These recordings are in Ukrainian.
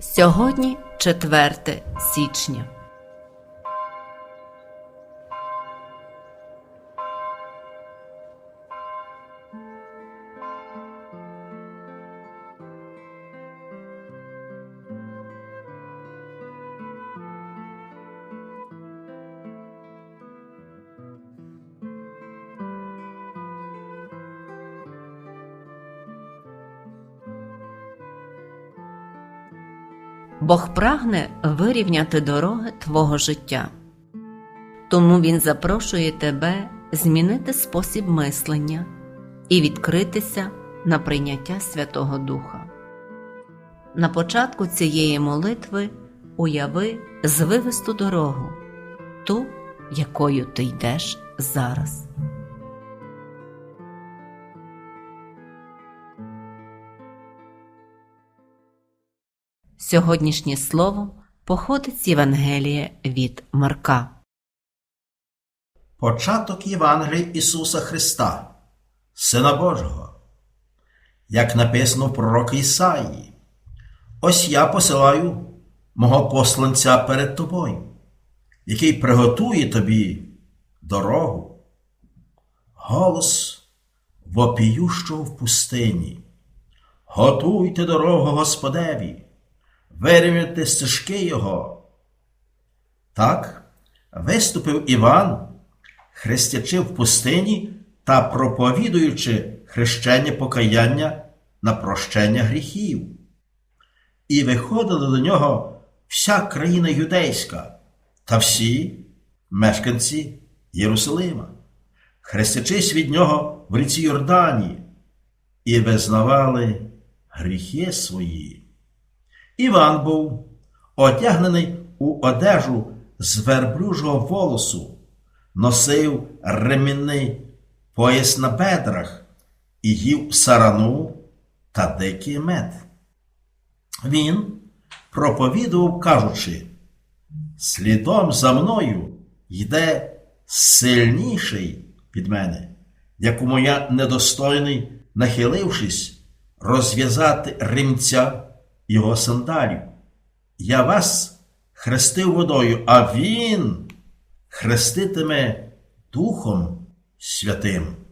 Сьогодні 4 січня. Бог прагне вирівняти дороги твого життя. Тому Він запрошує тебе змінити спосіб мислення і відкритися на прийняття Святого Духа. На початку цієї молитви уяви звивисту дорогу, ту, якою ти йдеш зараз. Сьогоднішнє слово походить з Євангелія від Марка. Початок Євангелії Ісуса Христа, Сина Божого, як написано в пророка Ісаїї. Ось я посилаю мого посланця перед тобою, який приготує тобі дорогу, голос вопіющого в пустині. Готуйте дорогу Господеві, вирівняйте стежки Його. Так виступив Іван, хрестячи в пустині та проповідуючи хрещення покаяння на прощення гріхів. І виходили до нього вся країна юдейська та всі мешканці Єрусалима, хрестячись від нього в ріці Йордані, і визнавали гріхи свої. Іван був одягнений у одежу з верблюжого волосу, носив ремінний пояс на бедрах і їв сарану та дикий мед. Він проповідував, кажучи, слідом за мною йде сильніший від мене, якому я недостойний, нахилившись, розв'язати римця його сандалів. Я вас хрестив водою, а він хреститиме Духом Святим.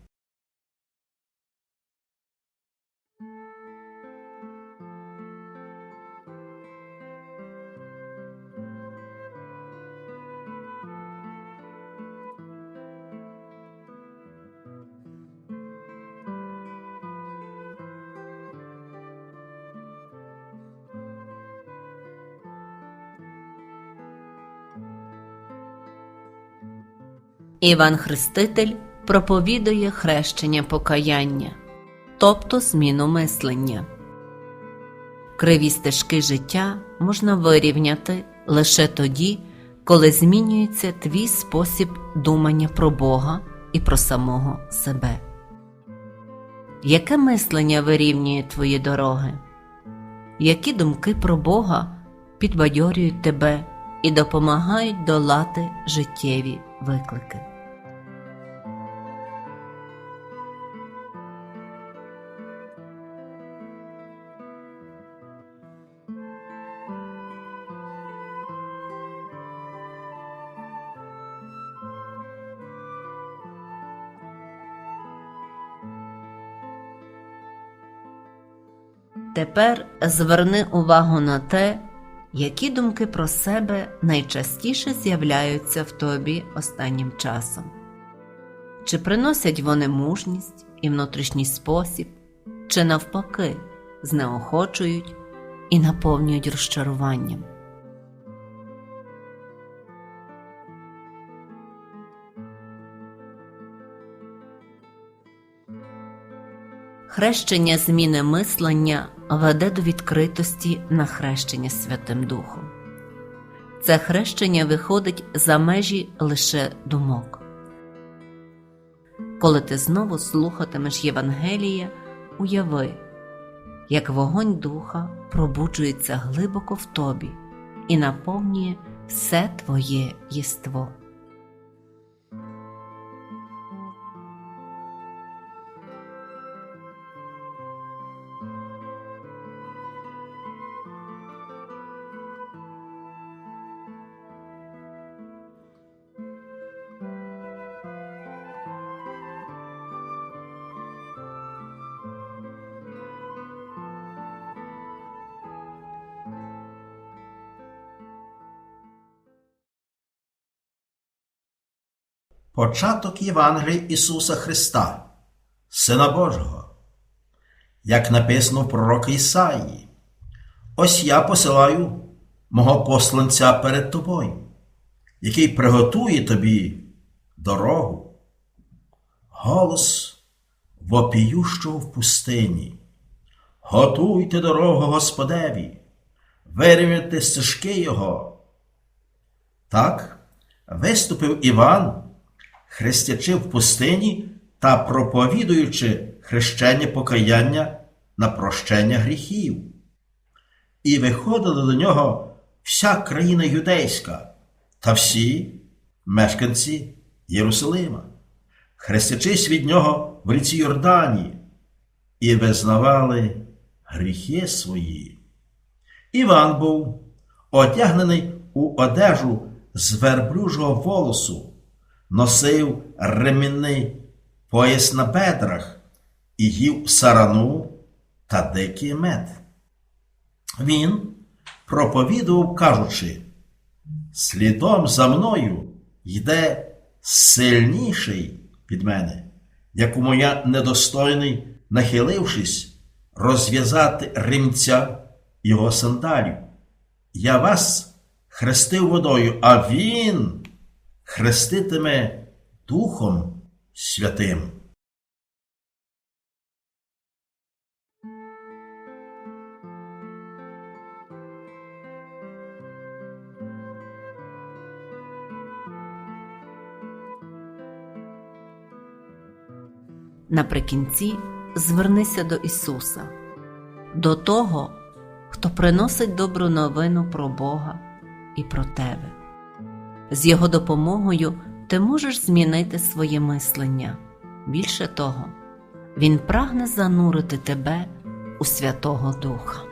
Іван Хреститель проповідує хрещення покаяння, тобто зміну мислення. Криві стежки життя можна вирівняти лише тоді, коли змінюється твій спосіб думання про Бога і про самого себе. Яке мислення вирівнює твої дороги? Які думки про Бога підбадьорюють тебе і допомагають долати життєві виклики? Тепер зверни увагу на те, які думки про себе найчастіше з'являються в тобі останнім часом. Чи приносять вони мужність і внутрішній спосіб, чи навпаки знеохочують і наповнюють розчаруванням. Хрещення зміни мислення веде до відкритості на хрещення Святим Духом. Це хрещення виходить за межі лише думок. Коли ти знову слухатимеш Євангелія, уяви, як вогонь духа пробуджується глибоко в тобі і наповнює все твоє єство. Початок Євангелії Ісуса Христа, Сина Божого, як написано в пророка Ісаї. Ось я посилаю мого посланця перед тобою, який приготує тобі дорогу. Голос вопіющого в пустині. Готуйте дорогу Господеві, вирівняйте стежки Його. Так виступив Іван, хрестячи в пустині та проповідуючи хрещення покаяння на прощення гріхів. І виходили до нього вся країна юдейська та всі мешканці Єрусалима, хрестячись від нього в ріці Йордані, і визнавали гріхи свої. Іван був одягнений у одежу з верблюжого волосу, носив ремінний пояс на бедрах і їв сарану та дикий мед. Він проповідував, кажучи, слідом за мною йде сильніший від мене, якому я недостойний, нахилившись, розв'язати римця його сандалів. Я вас хрестив водою, а він хреститиме Духом Святим. Наприкінці звернися до Ісуса, до того, хто приносить добру новину про Бога і про тебе. З Його допомогою ти можеш змінити своє мислення. Більше того, Він прагне занурити тебе у Святого Духа.